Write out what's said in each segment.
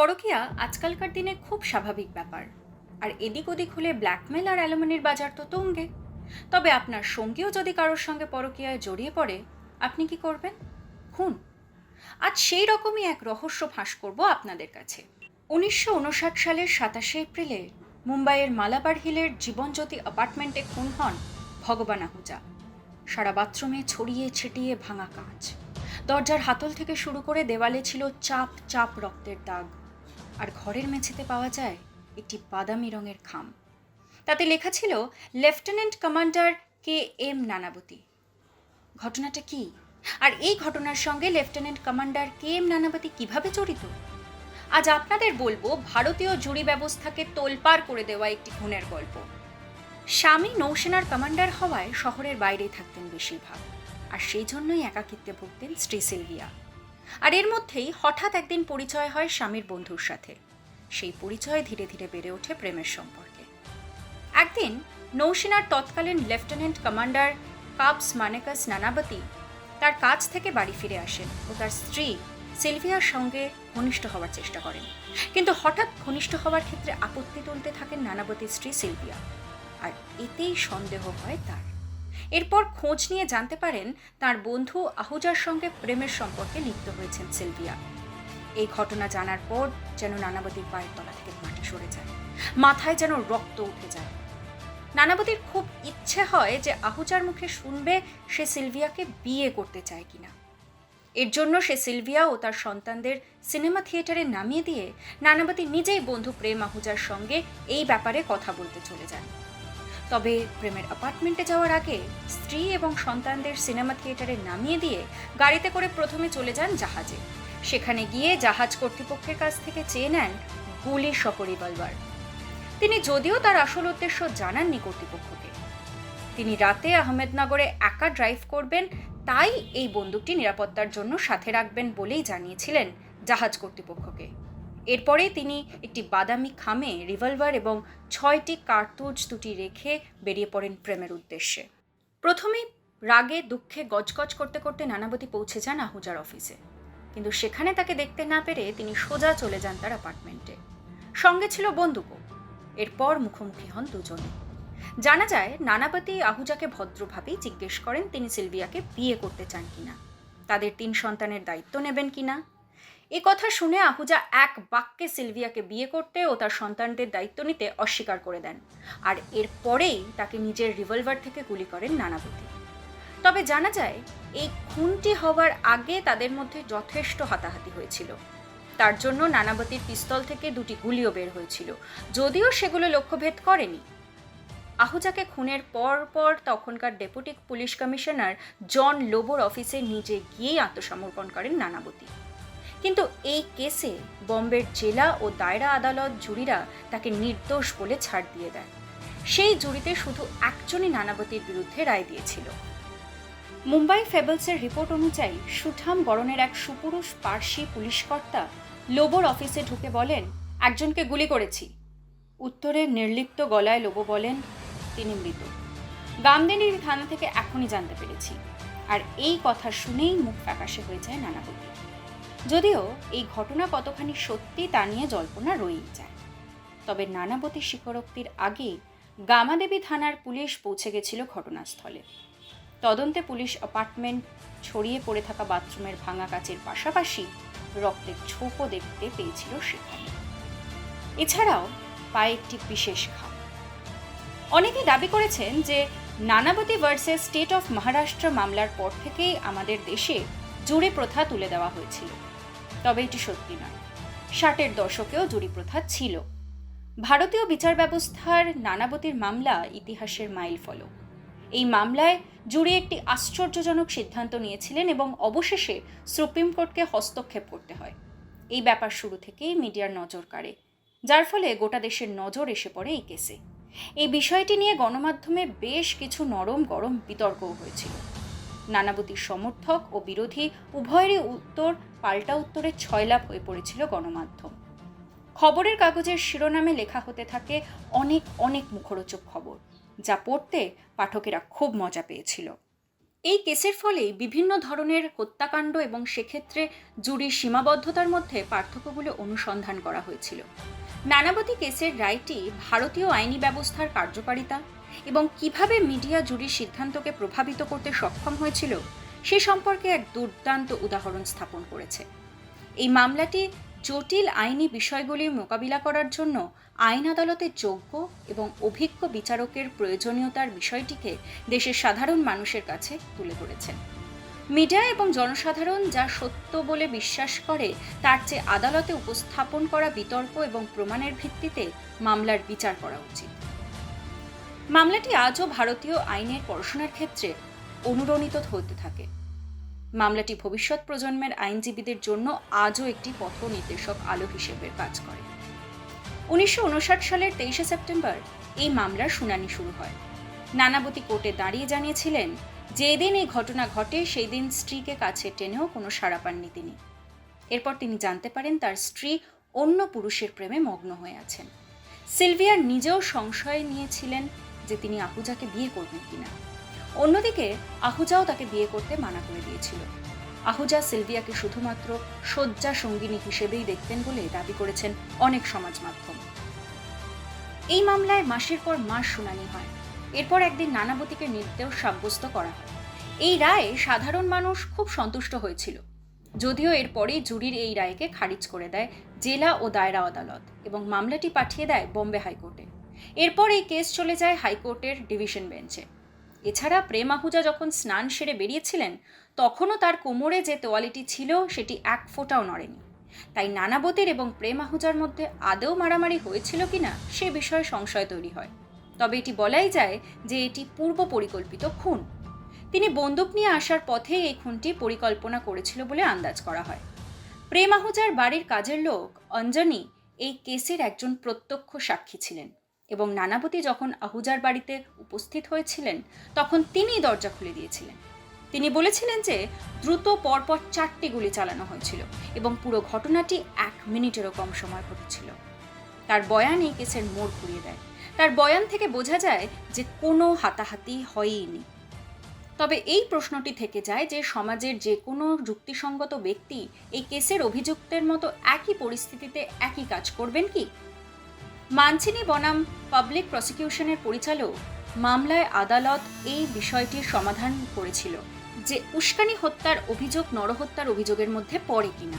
পরকীয়া আজকালকার দিনে খুব স্বাভাবিক ব্যাপার। আর এদিক ওদিক হলে ব্ল্যাকমেল আর অ্যালুমিনির বাজার তো তঙ্গে। তবে আপনার সঙ্গীও যদি কারোর সঙ্গে পরকীয়ায় জড়িয়ে পড়ে, আপনি কি করবেন? খুন। আজ সেই রকমই এক রহস্য ফাঁস করব আপনাদের কাছে। উনিশশো উনষাট সালের সাতাশে এপ্রিলে মুম্বাইয়ের মালাবার হিলের জীবনজ্যোতি অ্যাপার্টমেন্টে খুন হন ভগবান আহুজা। সারা বাথরুমে ছড়িয়ে ছিটিয়ে ভাঙা কাঁচ। দরজার হাতল থেকে শুরু করে দেওয়ালে ছিল চাপ চাপ রক্তের দাগ। আর ঘরের মেঝেতে পাওয়া যায় একটি বাদামি রঙের খাম। তাতে লেখা ছিল, lieutenant commander K M Nanavati. ঘটনাটা কি? আর এই ঘটনার সঙ্গে lieutenant commander K M Nanavati কীভাবে জড়িত? আজ আপনাদের বলব, ভারতীয় জুরি ব্যবস্থাকে তোলপাড় করে দেওয়া একটি খুনের গল্প। স্বামী নৌসেনার কমান্ডার হওয়ায় শহরের বাইরেই থাকতেন বেশিরভাগ, আর সেই জন্যই একাকিত্বে ভুগতেন স্ত্রী সিলভিয়া। আর এর মধ্যেই হঠাৎ একদিন পরিচয় হয় স্বামীর বন্ধুর সাথে। সেই পরিচয় ধীরে ধীরে বেড়ে ওঠে প্রেমের সম্পর্কে। একদিন নৌসেনার তৎকালীন লেফটেন্যান্ট কমান্ডার কাবস মানেকাস নানাবতী তার কাজ থেকে বাড়ি ফিরে আসেন ও তার স্ত্রী সিলভিয়ার সঙ্গে ঘনিষ্ঠ হওয়ার চেষ্টা করেন। কিন্তু হঠাৎ ঘনিষ্ঠ হওয়ার ক্ষেত্রে আপত্তি তুলতে থাকেন নানাবতীর স্ত্রী সিলভিয়া। আর এতেই সন্দেহ হয় তার। এরপর খোঁজ নিয়ে জানতে পারেন তার বন্ধু আহুজার সঙ্গে প্রেমের সম্পর্কে লিপ্ত হয়েছেন সিলভিয়া। এই ঘটনা জানার পর যেন নানাবতীর পায়ের তলা থেকে মাটি সরে যায়, মাথায় যেন রক্ত উঠে যায়। নানাবতীর খুব ইচ্ছে হয় যে আহুজার মুখে শুনবে সে সিলভিয়াকে বিয়ে করতে চায় কিনা। এর জন্য সে সিলভিয়া ও তার সন্তানদের সিনেমা থিয়েটারে নামিয়ে দিয়ে নানাবতী নিজেই বন্ধু প্রেম আহুজার সঙ্গে এই ব্যাপারে কথা বলতে চলে যান। তবে প্রেমের অ্যাপার্টমেন্টে যাওয়ার আগে স্ত্রী এবং সন্তানদের সিনেমা থিয়েটারে নামিয়ে দিয়ে গাড়িতে করে প্রথমে চলে যান জাহাজে। সেখানে গিয়ে জাহাজ কর্তৃপক্ষের কাছ থেকে চেয়ে নেন গুলি সহ রিভলভার। তিনি যদিও তার আসল উদ্দেশ্য জানাননি কর্তৃপক্ষকে। তিনি রাতে আহমেদনগরে একা ড্রাইভ করবেন, তাই এই বন্দুকটি নিরাপত্তার জন্য সাথে রাখবেন বলেই জানিয়েছিলেন জাহাজ কর্তৃপক্ষকে। এরপরে তিনি একটি বাদামি খামে রিভলভার এবং ছয়টি কার্তুজ দুটি রেখে বেরিয়ে পড়েন প্রেমের উদ্দেশ্যে। প্রথমেই রাগে দুঃখে গজগজ করতে করতে নানাবতী পৌঁছে যান আহুজার অফিসে। কিন্তু সেখানে তাকে দেখতে না পেরে তিনি সোজা চলে যান তার অ্যাপার্টমেন্টে। সঙ্গে ছিল বন্দুকও। এরপর মুখোমুখি হন দুজনে। জানা যায়, নানাবতী আহুজাকে ভদ্রভাবেই জিজ্ঞেস করেন তিনি সিলভিয়াকে বিয়ে করতে চান কিনা। তাদের তিন সন্তানের দায়িত্ব নেবেন কিনা? এ কথা শুনে আহুজা এক বাক্যে সিলভিয়াকে বিয়ে করতে ও তার সন্তানদের দায়িত্ব নিতে অস্বীকার করে দেন। আর এরপরেই তাকে নিজের রিভলভার থেকে গুলি করেন নানাবতী তবে জানা যায়, এই খুনটি হওয়ার আগে তাদের মধ্যে যথেষ্ট হাতাহাতি হয়েছিল। তার জন্য নানাবতীর পিস্তল থেকে দুটি গুলিও বের হয়েছিল। যদিও সেগুলো লক্ষ্যভেদ করেনি। আহুজাকে খুনের পর পর তখনকার ডেপুটি পুলিশ কমিশনার জন লোবোর অফিসে নিজে গিয়েই আত্মসমর্পণ করেন নানাবতী। কিন্তু এই কেসে বম্বের জেলা ও দায়রা আদালত জুরিরা তাকে নির্দোষ বলে ছাড় দিয়ে দেয় সেই জুরিতে শুধু একজনই নানাবতীর বিরুদ্ধে রায় দিয়েছিল। মুম্বাই ফেবলসের রিপোর্ট অনুযায়ী সুঠাম বরণের এক সুপুরুষ পার্সি পুলিশকর্তা লোবোর অফিসে ঢুকে বলেন, একজনকে গুলি করেছি। উত্তরের নির্লিপ্ত গলায় লোবো বলেন, তিনি মৃত। গামদেনির থানা থেকে এখনই জানতে পেরেছি। আর এই কথা শুনেই মুখ ফ্যাকাশে হয়ে যায় নানাবতী। যদিও এই ঘটনা কতখানি সত্যি তা নিয়ে জল্পনা রয়েই যায়। তবে নানাবতী স্বীকারোক্তির আগে গামাদেবী থানার পুলিশ পৌঁছে গেছিল ঘটনাস্থলে। তদন্তে পুলিশ অ্যাপার্টমেন্ট ছড়িয়ে পড়ে থাকা বাথরুমের ভাঙা কাচের পাশাপাশি রক্তের ছোপও দেখতে পেয়েছিল সেখানে। এছাড়াও পায়ে একটি বিশেষ খাম অনেকে দাবি করেছেন যে Nanavati versus state of Maharashtra মামলার পর থেকেই আমাদের দেশে জুড়ি প্রথা তুলে দেওয়া হয়েছিল। তবে এটি সত্যি নয়। ষাটের দশকেও জুরি প্রথা ছিল। ভারতীয় বিচার ব্যবস্থার নানাবতীর মামলা ইতিহাসের মাইল ফলক। এই মামলায় জুরি একটি আশ্চর্যজনক সিদ্ধান্ত নিয়েছিলেন এবং অবশেষে সুপ্রিম কোর্টকে হস্তক্ষেপ করতে হয়। এই ব্যাপার শুরু থেকেই মিডিয়ার নজর কাড়ে, যার ফলে গোটা দেশের নজর এসে পড়ে এই কেসে। এই বিষয়টি নিয়ে গণমাধ্যমে বেশ কিছু নরম গরম বিতর্কও হয়েছিল। নানাবতীর সমর্থক ও বিরোধী উভয়েরই উত্তর, পাল্টা উত্তরে ছয়লাভ হয়ে পড়েছিল গণমাধ্যম। খবরের কাগজের শিরোনামে লেখা হতে থাকে অনেক অনেক মুখরোচক খবর, যা পড়তে পাঠকেরা খুব মজা পেয়েছিল। এই কেসের ফলে বিভিন্ন ধরনের হত্যাকাণ্ড এবং সেক্ষেত্রে জুরির সীমাবদ্ধতার মধ্যে পার্থক্যগুলো অনুসন্ধান করা হয়েছিল। নানাবতী কেসের রায়টি ভারতীয় আইনি ব্যবস্থার কার্যকারিতা এবং কীভাবে মিডিয়া জুরির সিদ্ধান্তকে প্রভাবিত করতে সক্ষম হয়েছিল, সে সম্পর্কে এক দুর্দান্ত উদাহরণ স্থাপন করেছে। এই মামলাটি জটিল আইনি বিষয়গুলির মোকাবিলা করার জন্য আইন আদালতে যোগ্য এবং অভিজ্ঞ বিচারকের প্রয়োজনীয়তার বিষয়টিকে দেশের সাধারণ মানুষের কাছে তুলে ধরেছেন। মিডিয়া এবং জনসাধারণ যা সত্য বলে বিশ্বাস করে, তার চেয়ে আদালতে উপস্থাপন করা বিতর্ক এবং প্রমাণের ভিত্তিতে মামলার বিচার করা উচিত। মামলাটি আজও ভারতীয় আইনের পড়াশোনার ক্ষেত্রে অনুরণিত হতে থাকে। মামলাটি ভবিষ্যৎ প্রজন্মের আইনজীবীদের জন্য আজও একটি পথ নির্দেশক আলো হিসেবে কাজ করে। উনিশশো উনষাট সালের তেইশে সেপ্টেম্বর এই মামলার শুনানি শুরু হয়। নানাবতী কোর্টে দাঁড়িয়ে জানিয়েছিলেন, যেদিন এই ঘটনা ঘটে সেই দিন স্ত্রীকে কাছে টেনেও কোনো সাড়া পাননি তিনি। এরপর তিনি জানতে পারেন তার স্ত্রী অন্য পুরুষের প্রেমে মগ্ন হয়ে আছেন। সিলভিয়ার নিজেও সংশয় নিয়েছিলেন যে তিনি আহুজাকে বিয়ে করবেন কিনা। অন্যদিকে, আহুজাও তাকে বিয়ে করতে মানা করে দিয়েছিল। আহুজা সিলভিয়াকে শুধুমাত্র শয্যা সঙ্গিনী হিসেবেই দেখতেন বলে দাবি করেছেন অনেক সমাজ মাধ্যম। এই মামলায় মাসের পর মাস শুনানি হয়। এরপর একদিন নানাবতীকে নির্দোষ সাব্যস্ত করা হয়। এই রায়ে সাধারণ মানুষ খুব সন্তুষ্ট হয়েছিল। যদিও এরপরেই জুরির এই রায়কে খারিজ করে দেয় জেলা ও দায়রা আদালত এবং মামলাটি পাঠিয়ে দেয় বম্বে হাইকোর্টে। এরপর এই কেস চলে যায় হাইকোর্টের ডিভিশন বেঞ্চে। এছাড়া প্রেম আহুজা যখন স্নান সেরে বেরিয়েছিলেন, তখনও তার কোমরে যে তোয়ালিটি ছিল, সেটি এক ফোঁটাও নড়েনি। তাই নানাবতীর এবং প্রেম আহুজার মধ্যে আদৌ মারামারি হয়েছিল কিনা, সে বিষয়ে সংশয় তৈরি হয়। তবে এটি বলাই যায় যে এটি পূর্ব পরিকল্পিত খুন। তিনি বন্দুক নিয়ে আসার পথে এই খুনটি পরিকল্পনা করেছিল বলে আন্দাজ করা হয়। প্রেম আহুজার বাড়ির কাজের লোক অঞ্জনি এই কেসের একজন প্রত্যক্ষ সাক্ষী ছিলেন। এবং নানাবতী যখন আহুজার বাড়িতে উপস্থিত হয়েছিলেন, তখন তিনিই দরজা খুলে দিয়েছিলেন। তিনি বলেছিলেন যে, দ্রুত পরপর চারটি গুলি চালানো হয়েছিল এবং পুরো ঘটনাটি এক মিনিটেরও কম সময় ঘটেছিল তার বয়ান এই কেসের মোড় ঘুরিয়ে দেয়। তার বয়ান থেকে বোঝা যায় যে, কোনো হাতাহাতি হয়ইনি তবে এই প্রশ্নটি থেকে যায় যে, সমাজের যে কোনো যুক্তিসঙ্গত ব্যক্তি এই কেসের অভিযুক্তের মতো একই পরিস্থিতিতে একই কাজ করবেন কি? মানচিনি বনাম পাবলিক প্রসিকিউশনের পরিচালক মামলায় আদালত এই বিষয়টির সমাধান করেছিল যে উস্কানি হত্যার অভিযোগ নরহত্যার অভিযোগের মধ্যে পড়ে কিনা।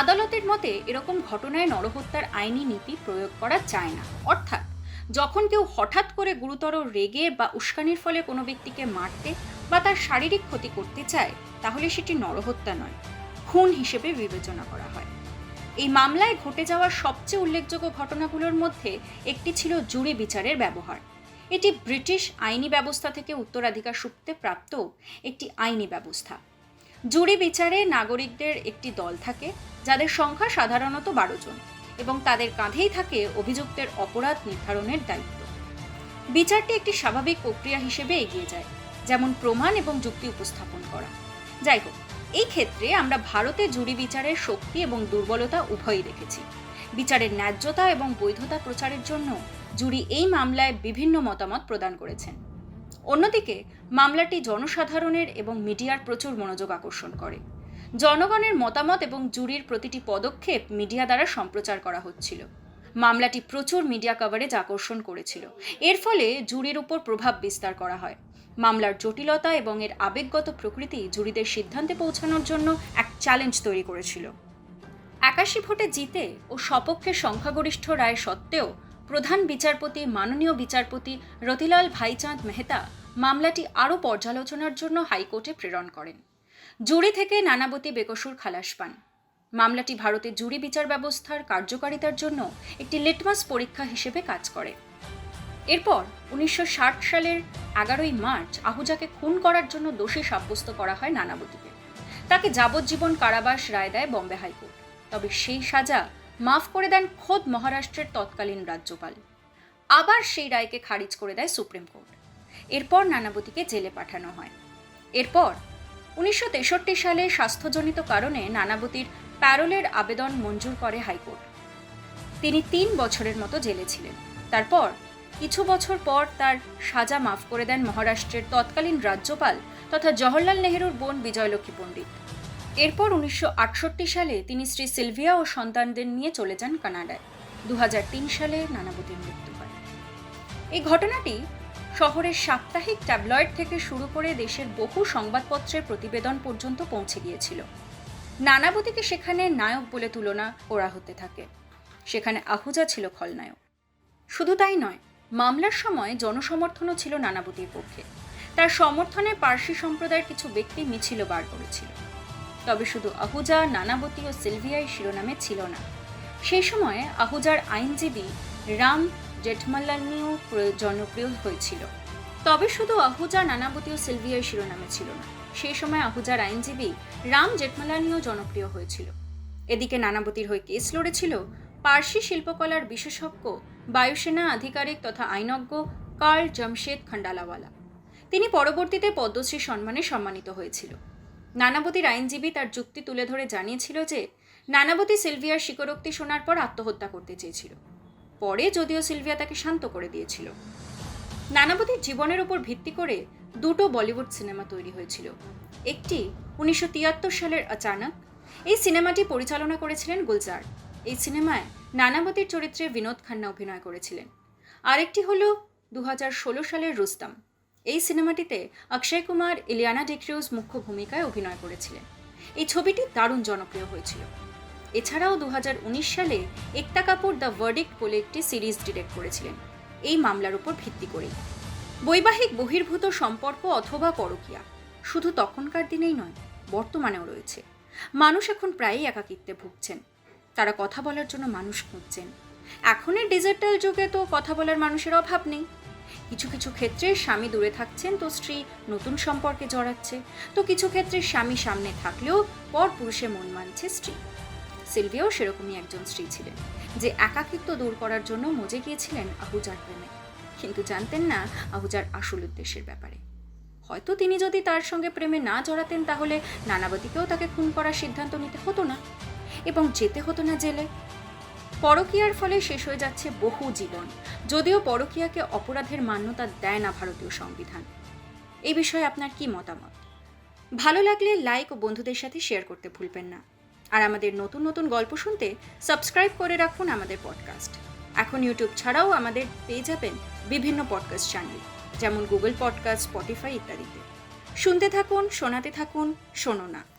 আদালতের মতে এরকম ঘটনায় নরহত্যার আইনি নীতি প্রয়োগ করা যায় না। অর্থাৎ যখন কেউ হঠাৎ করে গুরুতর রেগে বা উস্কানির ফলে কোনো ব্যক্তিকে মারতে বা তার শারীরিক ক্ষতি করতে চায়, তাহলে সেটি নরহত্যা নয়। খুন হিসেবে বিবেচনা করা হয়। এই মামলায় ঘটে যাওয়া সবচেয়ে উল্লেখযোগ্য ঘটনাগুলোর মধ্যে একটি ছিল জুরি বিচারের ব্যবহার। এটি ব্রিটিশ আইনি ব্যবস্থা থেকে উত্তরাধিকার সূত্রে প্রাপ্ত একটি আইনি ব্যবস্থা। জুরি বিচারে নাগরিকদের একটি দল থাকে, যাদের সংখ্যা সাধারণত বারো জন এবং তাদের কাঁধেই থাকে অভিযুক্তের অপরাধ নির্ধারণের দায়িত্ব। বিচারটি একটি স্বাভাবিক প্রক্রিয়া হিসেবে এগিয়ে যায়, যেমন প্রমাণ এবং যুক্তি উপস্থাপন করা। যাই হোক এই ক্ষেত্রে আমরা ভারতে জুরি বিচারের শক্তি এবং দুর্বলতা উভয়ই দেখেছি। বিচারের ন্যায্যতা এবং বৈধতা প্রচারের জন্য জুরি এই মামলায় বিভিন্ন মতামত প্রদান করেছেন। অন্যদিকে, মামলাটি জনসাধারণের এবং মিডিয়ার প্রচুর মনোযোগ আকর্ষণ করে। জনগণের মতামত এবং জুরির প্রতিটি পদক্ষেপ মিডিয়া দ্বারা সম্প্রচার করা হচ্ছিল। মামলাটি প্রচুর মিডিয়া কভারেজ আকর্ষণ করেছিল। এর ফলে জুরির উপর প্রভাব বিস্তার করা হয়। মামলার জটিলতা এবং এর আবেগগত প্রকৃতি জুরিদের সিদ্ধান্তে পৌঁছানোর জন্য এক চ্যালেঞ্জ তৈরি করেছিল। একাশি ভোটে জিতে ও সপক্ষে সংখ্যাগরিষ্ঠ রায় সত্ত্বেও প্রধান বিচারপতি, মাননীয় বিচারপতি রতিলাল ভাইচাঁদ মেহতা মামলাটি আরও পর্যালোচনার জন্য হাইকোর্টে প্রেরণ করেন। জুরি থেকে নানাবতী বেকসুর খালাস পান। মামলাটি ভারতের জুরি বিচার ব্যবস্থার কার্যকারিতার জন্য একটি লিটমাস পরীক্ষা হিসেবে কাজ করে। এরপর উনিশশো ষাট সালের এগারোই মার্চ আহুজাকে খুন করার জন্য দোষী সাব্যস্ত করা হয় নানাবতীকে। তাকে যাবজ্জীবন কারাবাস রায় দেয় বম্বে হাইকোর্ট। তবে সেই সাজা মাফ করে দেন খোদ মহারাষ্ট্রের তৎকালীন রাজ্যপাল। আবার সেই রায়কে খারিজ করে দেয় সুপ্রিম কোর্ট। এরপর নানাবতীকে জেলে পাঠানো হয়। এরপর উনিশশো তেষট্টি সালে স্বাস্থ্যজনিত কারণে নানাবতীর প্যারোলের আবেদন মঞ্জুর করে হাইকোর্ট। তিনি তিন বছরের মতো জেলে ছিলেন। তারপর কিছু বছর পর তার সাজা মাফ করে দেন মহারাষ্ট্রের তৎকালীন রাজ্যপাল তথা জওহরলাল নেহরুর বোন বিজয়লক্ষ্মী পণ্ডিত। এরপর উনিশশো আটষট্টি সালে তিনি শ্রী সিলভিয়া ও সন্তানদের নিয়ে চলে যান কানাডায়। দু হাজার তিন সালে নানাবতীর মৃত্যু হয়। এই ঘটনাটি শহরের সাপ্তাহিক ট্যাবলয়েড থেকে শুরু করে দেশের বহু সংবাদপত্রের প্রতিবেদন পর্যন্ত পৌঁছে গিয়েছিল। নানাবতীকে সেখানে নায়ক বলে তুলনা করা হতে থাকে। সেখানে আহুজা ছিল খলনায়ক। শুধু তাই নয় মামলার সময় জনসমর্থনও ছিল নানাবতীর পক্ষে। তার সমর্থনে পার্সি সম্প্রদায়ের কিছু ব্যক্তি মিছিল বার করেছিল। তবে শুধু আহুজা, নানাবতী ও সিলভিয়াই শিরোনামে ছিল না। সেই সময় আহুজার আইনজীবী রাম জেঠমাল্লানিও জনপ্রিয় হয়েছিল। তবে শুধু আহুজা, নানাবতী ও সিলভিয়াই শিরোনামে ছিল না। সেই সময় আহুজার আইনজীবী রাম জেঠমালানিও জনপ্রিয় হয়েছিল। এদিকে নানাবতীর হয়ে কেস লড়েছিল পার্সি শিল্পকলার বিশেষজ্ঞ বায়ুসেনা আধিকারিক তথা আইনজ্ঞ কার্ল জমশেদ খন্ডালাওয়ালা তিনি পরবর্তীতে পদ্মশ্রী সম্মানে সম্মানিত হয়েছিল। নানাবতীর আইনজীবী তার যুক্তি তুলে ধরে জানিয়েছিল যে, নানাবতী সিলভিয়ার স্বীকারোক্তি শোনার পর আত্মহত্যা করতে চেয়েছিল। পরে যদিও সিলভিয়া তাকে শান্ত করে দিয়েছিল। নানাবতীর জীবনের উপর ভিত্তি করে দুটো বলিউড সিনেমা তৈরি হয়েছিল। একটি উনিশশো তিয়াত্তর সালের আচানক এই সিনেমাটি পরিচালনা করেছিলেন গুলজার। এই সিনেমায় নানাবতীর চরিত্রে বিনোদ খান্না অভিনয় করেছিলেন। আরেকটি হল দু হাজার ষোলো সালের রুস্তাম। এই সিনেমাটিতে অক্ষয় কুমার, ইলিয়ানা ডিক্রিউজ মুখ্য ভূমিকায় অভিনয় করেছিলেন। এই ছবিটি দারুণ জনপ্রিয় হয়েছিল। এছাড়াও দু হাজার উনিশ সালে একতা কাপুর দ্য ভার্ডিক্ট বলে একটি সিরিজ ডিরেক্ট করেছিলেন। এই মামলার উপর ভিত্তি করেই। বৈবাহিক বহির্ভূত সম্পর্ক অথবা পরকীয়া শুধু তখনকার দিনেই নয়, বর্তমানেও রয়েছে। মানুষ এখন প্রায়ই একাকিত্বে ভুগছেন। তারা কথা বলার জন্য মানুষ খুঁজছেন। এখনের ডিজিটাল যুগে তো কথা বলার মানুষের অভাব নেই। কিছু কিছু ক্ষেত্রে স্বামী দূরে থাকছেন তো স্ত্রী নতুন সম্পর্কে জড়াচ্ছে। তো কিছু ক্ষেত্রে স্বামী সামনে থাকলেও পর পুরুষে মন মানছে স্ত্রী। সিলভিয়াও সেরকমই একজন স্ত্রী ছিলেন, যে একাকিত্ব দূর করার জন্য মজে গিয়েছিলেন আহুজার প্রেমে। কিন্তু জানতেন না আহুজার আসল উদ্দেশ্যের ব্যাপারে। হয়তো তিনি যদি তার সঙ্গে প্রেমে না জড়াতেন তাহলে নানাবতীকেও তাকে খুন করার সিদ্ধান্ত নিতে হতো না। এবং যেতে হতো না জেলে। পরকীয়ার ফলে শেষ হয়ে যাচ্ছে বহু জীবন। যদিও পরকীয়াকে অপরাধের মান্যতা দেয় না ভারতীয় সংবিধান। এই বিষয়ে আপনার কি মতামত? ভালো লাগলে লাইক ও বন্ধুদের সাথে শেয়ার করতে ভুলবেন না। আর আমাদের নতুন নতুন গল্প শুনতে সাবস্ক্রাইব করে রাখুন আমাদের পডকাস্ট। এখন ইউটিউব ছাড়াও আমাদের পেয়ে যাবেন বিভিন্ন পডকাস্ট চ্যানেল, যেমন গুগল পডকাস্ট, স্পটিফাই ইত্যাদিতে। শুনতে থাকুন, শোনাতে থাকুন, শোনো না।